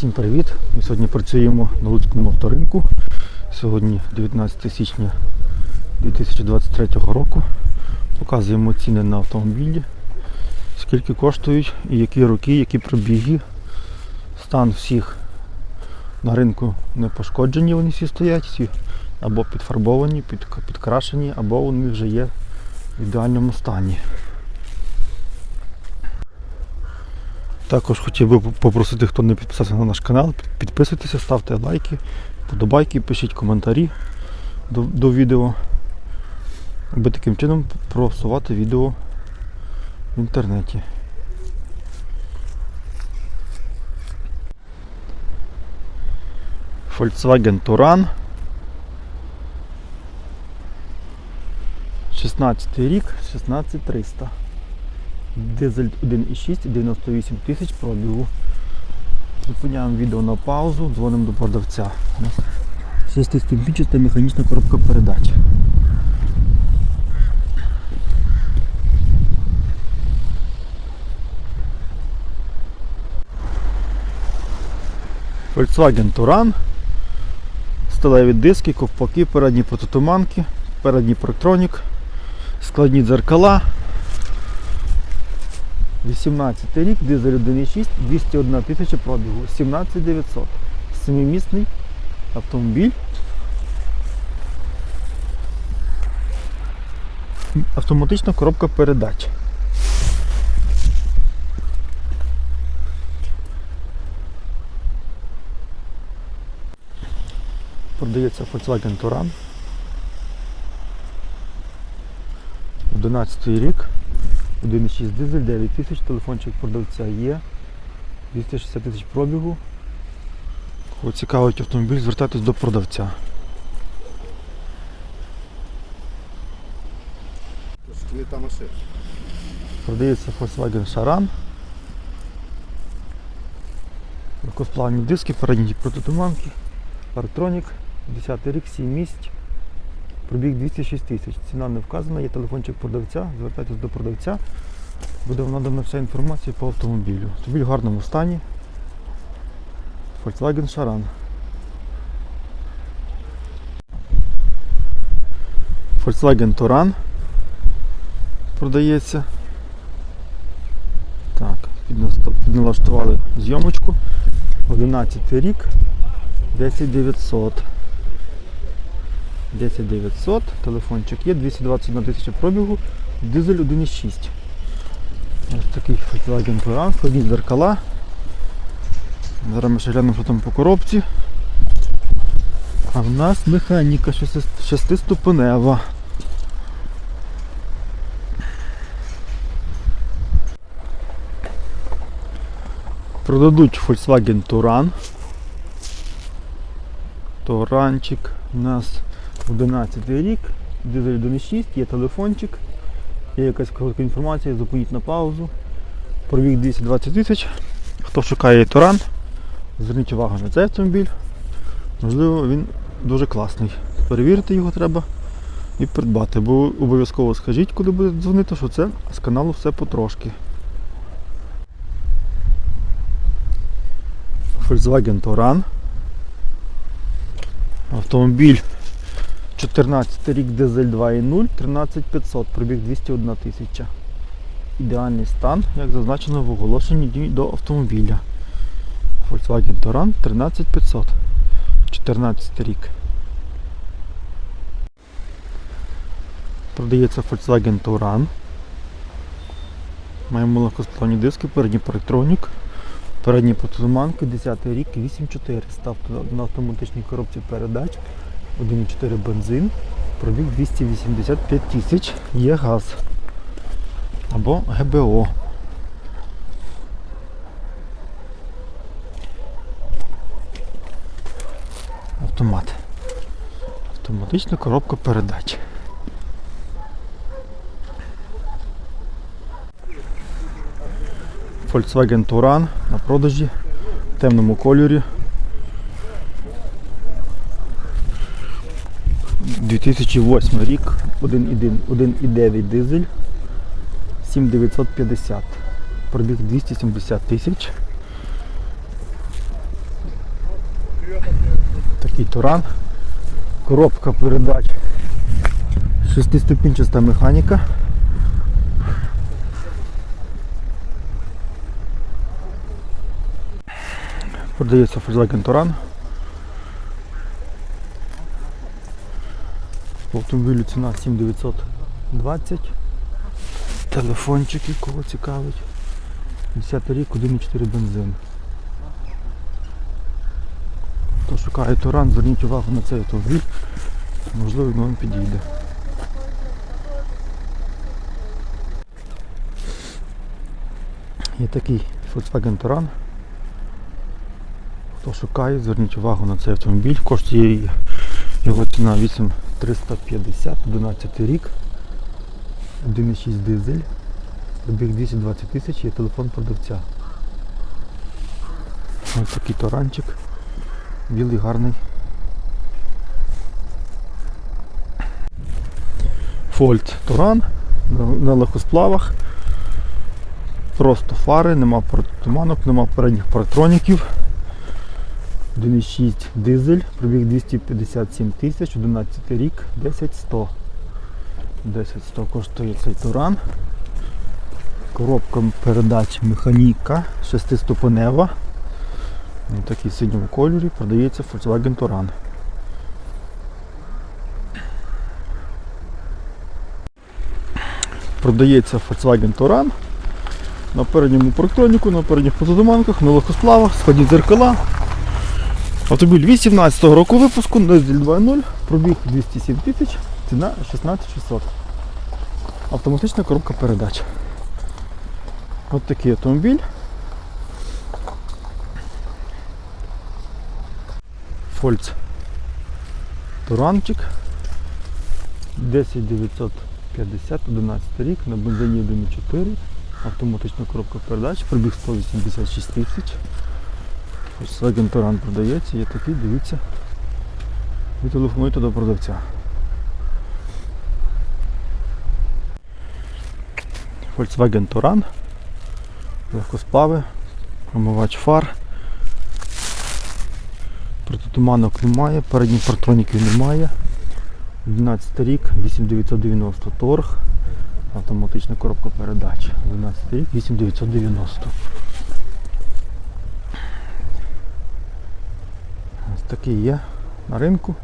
Всім привіт! Ми сьогодні працюємо на Луцькому авторинку. Сьогодні 19 січня 2023 року. Показуємо ціни на автомобілі, скільки коштують і які роки, які пробіги. Стан всіх на ринку не пошкоджені, вони всі стоять, всі або підфарбовані, під, підкрашені, або вони вже є в ідеальному стані. Також хотів би попросити, хто не підписався на наш канал, підписуйтеся, ставте лайки, подобайки, пишіть коментарі до, до відео, аби таким чином просувати відео в інтернеті. Volkswagen Touran 16 рік, 16300. Дизель 1,6, 98 тисяч пробігу. Зупиняємо відео на паузу, дзвонимо до продавця. У нас Шестиступінчаста механічна коробка передач. Volkswagen Touran. Сталеві диски, ковпаки, передні протитуманки, передній парктронік, складні дзеркала. 18 рік, дизель 1.6, 201 тисяча пробігу, 17900. Семимісний автомобіль. Автоматична коробка передач. Продається Volkswagen Touran. 11 рік. 1,6 дизель, 9 тисяч, телефончик продавця є. 260 тисяч пробігу. Кого цікавить автомобіль, звертайтесь до продавця. Продається Volkswagen Charan. Легкосплавні диски, передні протитуманки, парктронік, 10 рік, 7 місць. Пробіг 206 тисяч. Ціна не вказана, є телефончик продавця, звертайтесь до продавця. Буде надана вся інформація по автомобілю. Автомобіль в гарному стані. Volkswagen Charan. Volkswagen Touran продається. Так, підналаштували зйомочку. 11 рік, 10900. 10900, телефончик є, 221 тисяча пробігу, дизель 1,6. Ось такий Volkswagen Touran, складні дзеркала. Зараз ми ще глянемо, що там по коробці. А в нас механіка шести- шестиступенева. Продадуть Volkswagen Touran. Туранчик у нас 11 рік, дизель 1.6, є телефончик, є якась коротка інформація, зупиніть на паузу. Пробіг 220 тисяч. Хто шукає Туран, зверніть увагу на цей автомобіль. Можливо, він дуже класний. Перевірити його треба і придбати, бо обов'язково скажіть, коли будете дзвонити, що це з каналу все потрошки. Volkswagen Touran. Автомобіль 14 рік дизель 2.0, 13500, пробіг 201 тисяча. Ідеальний стан, як зазначено в оголошенні до автомобіля. Volkswagen Touran 13500. 14 рік. Продається Volkswagen Touran. Маємо легкосплавні диски, передній парктронік. Передні протитуманки, 10 рік, 8400 авто- на автоматичній коробці передач, 1,4 бензин, пробіг 285 тисяч, є газ або ГБО. Автомат. Автоматична коробка передач. Volkswagen Touran на продажі в темному кольорі. 2008 рік, 1,9 дизель, 7950. Пробіг 270 тисяч. такий Туран. Коробка передач. Шестиступінчаста механіка. Продається Volkswagen Touran. По автомобілю ціна 7920. Телефончики, кого цікавить. 10 рік, 1,4 бензин. Хто шукає Туран, зверніть увагу на цей автомобіль. Можливо, він вам підійде. Є такий Volkswagen Touran. Хто шукає, зверніть увагу на цей автомобіль. Коштує його ціна 8350, 11 рік. 1,6 дизель. Пробіг 220 тисяч, є телефон продавця. Ось такий торанчик. Білий гарний. Фольт Туран на, легкосплавах. Просто фари, нема протитуманок, нема передніх паратроніків. 1,6 дизель, пробіг 257 тисяч, 11 рік, 10100. 10100 коштує цей Туран. Коробка передач механіка, шестиступенева. Ось такий синьому кольорі продається Volkswagen Touran. Продається Volkswagen Touran на передньому парктроніку, на передніх фотодоманках, на легкосплавах, складні дзеркала. Автомобіль 18 року випуску, дизель 2.0, пробіг 207 тисяч, ціна 16600. Автоматична коробка передач. Ось такий автомобіль. Фольц Туранчик 10950, 11 рік, на бензині 1.4, автоматична коробка передач, пробіг 186 тисяч. Volkswagen Touran продається, є такий, дивіться. Ви телефонуйте до продавця. Volkswagen Touran, легкосплави, промивач фар. Протитуманок немає, передніх партроніків немає. 12 рік, 8990 торг, автоматична коробка передач. 12 рік, 8990. Ось такий є на ринку.